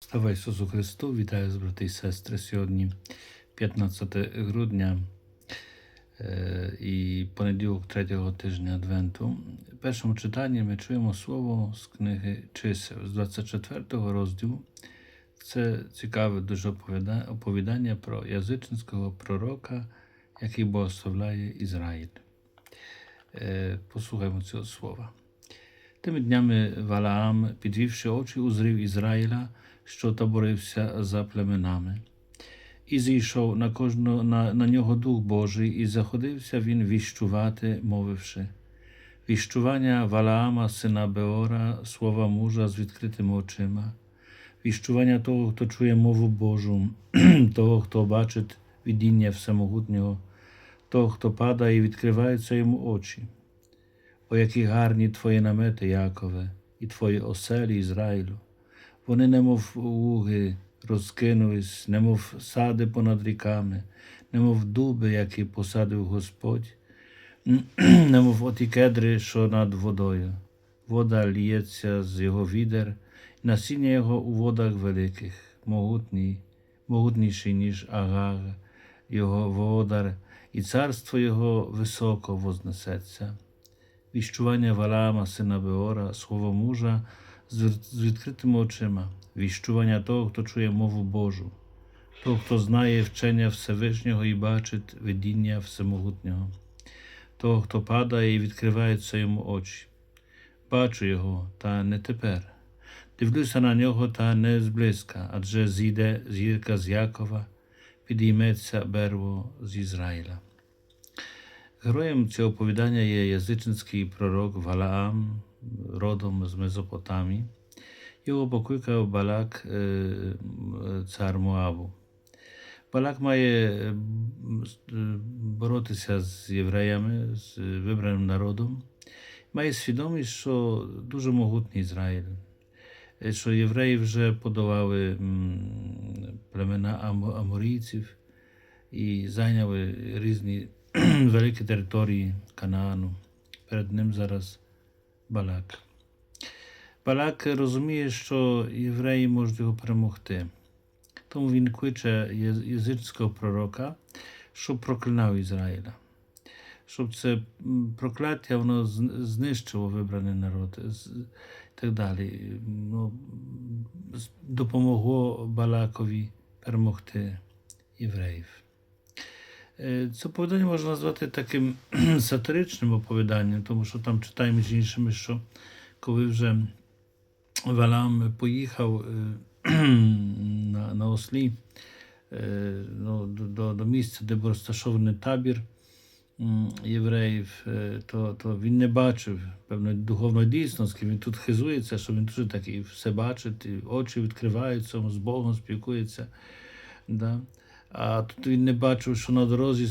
Слава Ісусу Христу! Вітаю з брати і сестри. Сьогодні 15 грудня е, і понеділок третього тижня Адвенту. В першому читанні ми чуємо слово з книги Чисел з 24 розділу. Це цікаве дуже оповіда- оповідання про язичницького пророка, який благословляє Ізраїль. Е, Послухаймо цього слова. Тими днями Валаам, підвівши очі, узрів Ізраїля, що таборився за племенами. І зійшов на кожного на, на нього Дух Божий, і заходився він віщувати, мовивши. Віщування Валаама, сина Беора, слова мужа з відкритими очима, віщування того, хто чує мову Божу, того, хто бачить видіння Всемогутнього, того, хто падає і відкриваються йому очі. О, які гарні твої намети, Якове, і твої оселі Ізраїлю. Вони, немов луги, розкинулись, немов сади понад ріками, немов дуби, які посадив Господь, немов оті кедри, що над водою. Вода ліється з його відер, насіння його у водах великих, могутній, могутніший, ніж Агаг, його водар, і царство його високо вознесеться віщування Валаама, сина Беора, слово мужа з відкритими очима, віщування того, хто чує мову Божу, того, хто знає вчення Всевишнього і бачить видіння Всемогутнього, того, хто падає і відкриваються йому очі. Бачу його, та не тепер. Дивлюся на нього, та не зблизька, адже зійде зірка з Якова, підійметься берво з Ізраїля. Героєм цього оповідання є язичницький пророк Валаам, родом з Мезопотамії. Його покликав Балак, е, цар Моабу. Балак має е, е, боротися з євреями, з вибраним народом. Має свідомість, що дуже могутній Ізраїль, що євреї вже подолали племена Ам- аморійців і зайняли різні великі території Канаану. Перед ним зараз Балак. Балак розуміє, що євреї можуть його перемогти. Тому він кличе яз- язичського пророка, щоб проклинав Ізраїля. Щоб це м, прокляття воно з- знищило вибраний народ з- і так далі. Ну, з- допомогло Балакові перемогти євреїв. Е, Це оповідання можна назвати таким сатиричним оповіданням, тому що там читаємо між іншими, що коли вже Валам поїхав е, на, на ослі е, ну, до, до, місця, де був розташований табір євреїв, то, то він не бачив певної духовної дійсності. Він тут хизується, що він дуже такий все бачить, і очі відкриваються, з Богом спілкується. Да? А тут він не бачив, що на дорозі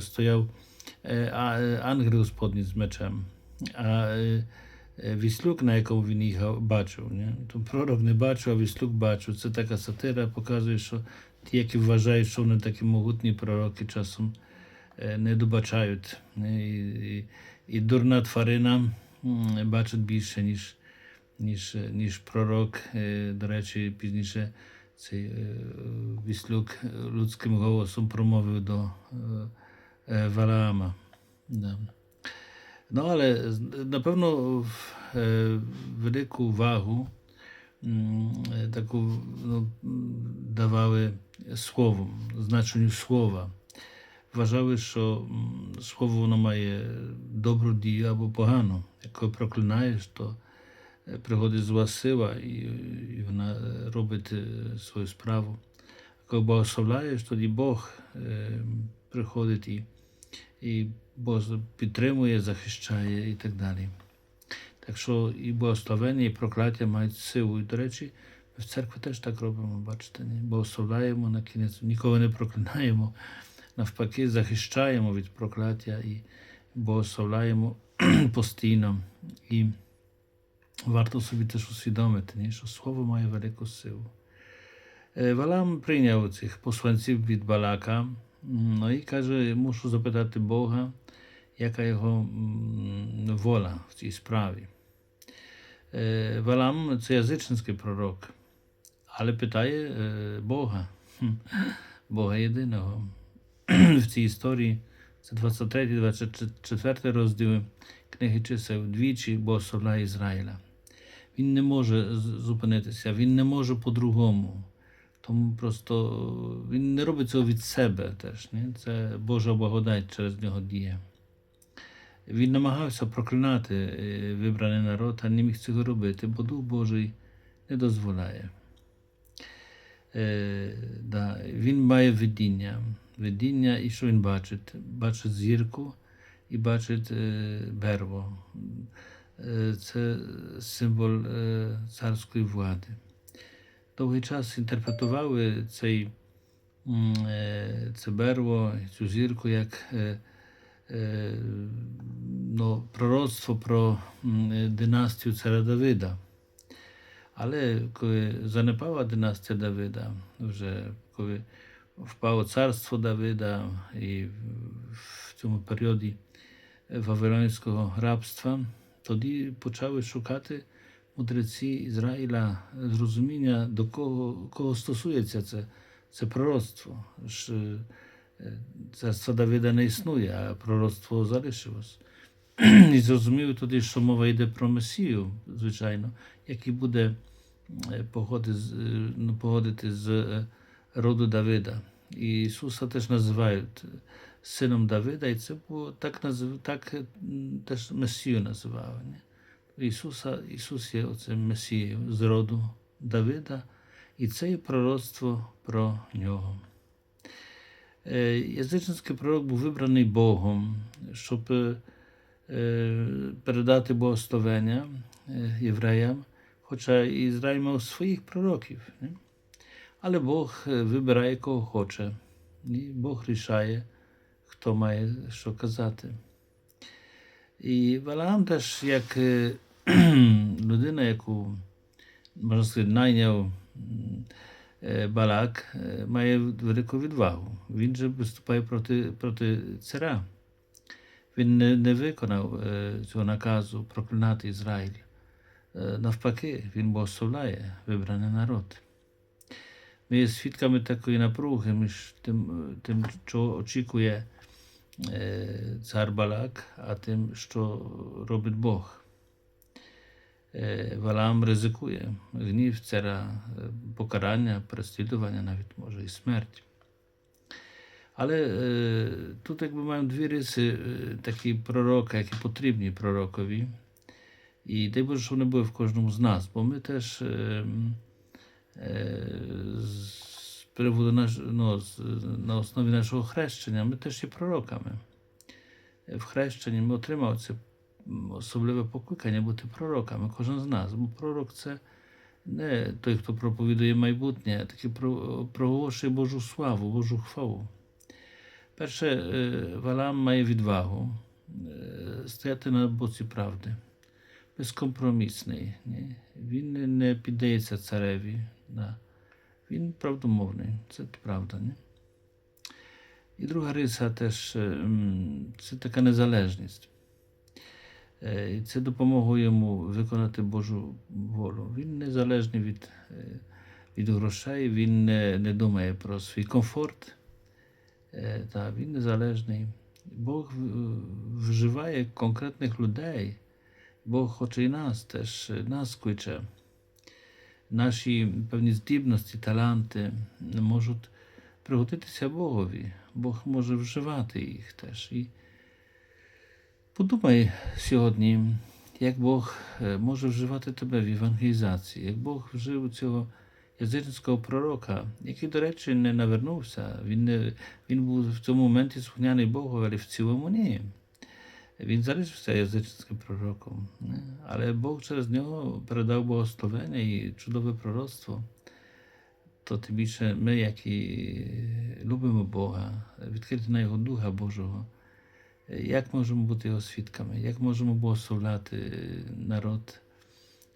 стояв е, е, ангел Господній з мечем. А е, віслюк, на якому він їхав, бачив. Не? То пророк не бачив, а віслюк бачив. Це така сатира, показує, що ті, які вважають, що вони такі могутні пророки, часом не добачають. І, і, і дурна тварина бачить більше, ніж, ніж, ніж пророк. До речі, пізніше цей е, віслюк людським голосом промовив до е, е, Валаама. Ну, але напевно велику увагу е, таку ну, давали словом, значенню слова. Вважали, що слово воно має добру дію або погану. Якщо проклинаєш, то приходить зла сила, і, і вона е, робить е, свою справу. Коли благословляєш, тоді Бог е, приходить і, і Бог підтримує, захищає і так далі. Так що і благословення, і прокляття мають силу. І, до речі, ми в церкві теж так робимо, бачите, ні? благословляємо на кінець, нікого не проклинаємо, навпаки, захищаємо від прокляття і благословляємо постійно. І варто собі теж усвідомити, ні, що слово має велику силу. Валам прийняв цих посланців від Балака, ну і каже, мушу запитати Бога, яка його воля в цій справі. Валам це язичницький пророк, але питає Бога, Бога єдиного. В цій історії це 23-24 розділи книги чисел двічі благословляє Ізраїля. Він не може зупинитися, він не може по-другому. Тому просто він не робить цього від себе теж. Ні? Це Божа благодать через нього діє. Він намагався проклинати е, вибраний народ, а не міг цього робити, бо Дух Божий не дозволяє. Е, да, він має видіння. Видіння, і що він бачить? Бачить зірку і бачить е, берво. Е, це символ е, царської влади. Довгий час інтерпретували цей, м, е, це берво, цю зірку як е, е, ну, пророцтво про м, е, династію царя Давида. Але коли занепала династія Давида, тоді почали шукати мудреці Ізраїля зрозуміння, до кого, кого стосується це, це пророцтво. Е, Царство Давида не існує, а пророцтво залишилось. І зрозуміли тоді, що мова йде про Месію, звичайно, який буде е, е, ну, походити з роду Давида. І Ісуса теж називають сином Давида, і це було так, назив, так е, теж Месію називали. Ні? Ісуса, Ісус є оцим Месією з роду Давида, і це є пророцтво про нього. Е, Язичницький пророк був вибраний Богом, щоб е, передати благословення євреям, хоча Ізраїль мав своїх пророків. Не? Але Бог вибирає кого хоче, і Бог рішає, хто має що казати. І Валаам теж як е, людина, яку, можна сказати, найняв е, Балак, е, має велику відвагу. Він же виступає проти, проти царя. Він не, не виконав цього наказу проклинати Ізраїль. Навпаки, він благословляє вибраний народ. Ми є свідками такої напруги між тим, тим що очікує цар Балак, а тим, що робить Бог. Е, Валаам ризикує гнів царя, е, покарання, переслідування, навіть може і смерть. Але е, тут якби маємо дві риси е, такі пророка, які потрібні пророкові. І дай Боже, щоб вони були в кожному з нас, бо ми теж е, м, е, з наш, ну, з, на основі нашого хрещення, ми теж є пророками. В хрещенні ми отримали це особливе покликання бути пророками, кожен з нас. Бо пророк це не той, хто проповідує майбутнє, а такий проголошує Божу славу, Божу хвалу. Перше, е, Валам має відвагу е, стояти на боці правди, безкомпромісний. Він не піддається цареві. Да. Він правдомовний, це правда. Ні? І друга риса теж е, це така незалежність. Е, це допомогло йому виконати Божу волю. Він незалежний від, е, від грошей, він не, не думає про свій комфорт. Та, він незалежний. Бог вживає конкретних людей. Бог хоче і нас теж, нас кличе. Наші певні здібності, таланти можуть пригодитися Богові. Бог може вживати їх теж. І подумай сьогодні, як Бог е, може вживати тебе в евангелізації, як Бог вжив цього язичницького пророка, який, до речі, не навернувся. Він, не, він був в цьому моменті слухняний Богу, але в цілому ні. Він залишився язичницьким пророком, але Бог через нього передав благословення і чудове пророцтво. То тим більше ми, які любимо Бога, відкриті на Його Духа Божого, як можемо бути Його свідками, як можемо благословляти народ,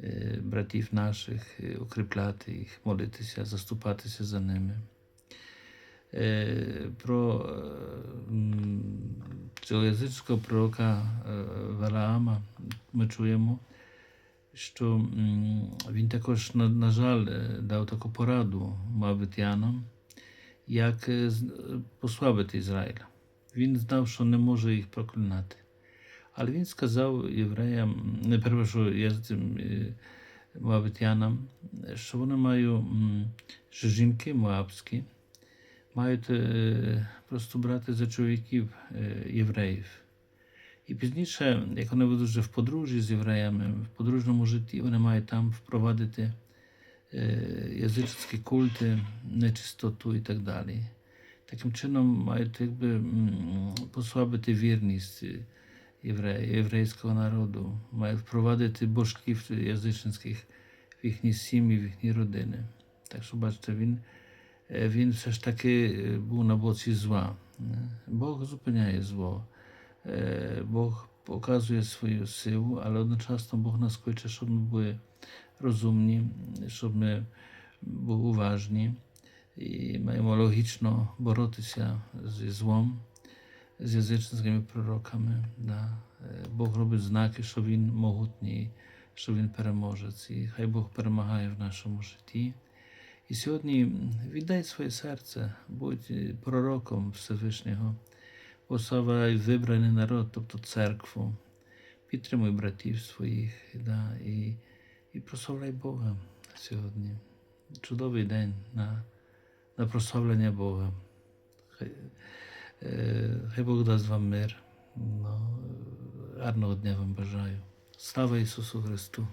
е, братів наших, е, укріпляти їх, молитися, заступатися за ними. Е, Про е, цього язичського пророка е, Валаама ми чуємо, що він також, на, жаль, дав таку пораду Моавитянам, як послабити Ізраїль. Він знав, що не може їх проклинати. Але він сказав євреям, не перепрошую, я цим моавитянам, що вони мають, що жінки моабські мають е, просто брати за чоловіків е, євреїв. І пізніше, як вони будуть вже в подружжі з євреями, в подружньому житті, вони мають там впровадити е, язичницькі культи, нечистоту і так далі. Таким чином мають якби, послабити вірність єврейського народу, мають впровадити божків язичницьких в їхні сім'ї, в їхні родини. Так що, бачите, він, е, він все ж таки е, був на боці зла. Е, Бог зупиняє зло. Е, Бог показує свою силу, але одночасно Бог нас кличе, щоб ми були розумні, щоб ми були уважні і маємо логічно боротися зі злом, з язичницькими пророками. Да. Е, Бог робить знаки, що Він могутній, що Він переможець. І сьогодні віддай своє серце, будь е, пророком Всевишнього, пославай вибраний народ, тобто церкву, підтримуй братів своїх да, і, і прославляй Бога сьогодні. Чудовий день на, на прославлення Бога. Хай, е, хай Бог дасть вам мир. Ну, гарного дня вам бажаю. Слава Ісусу Христу!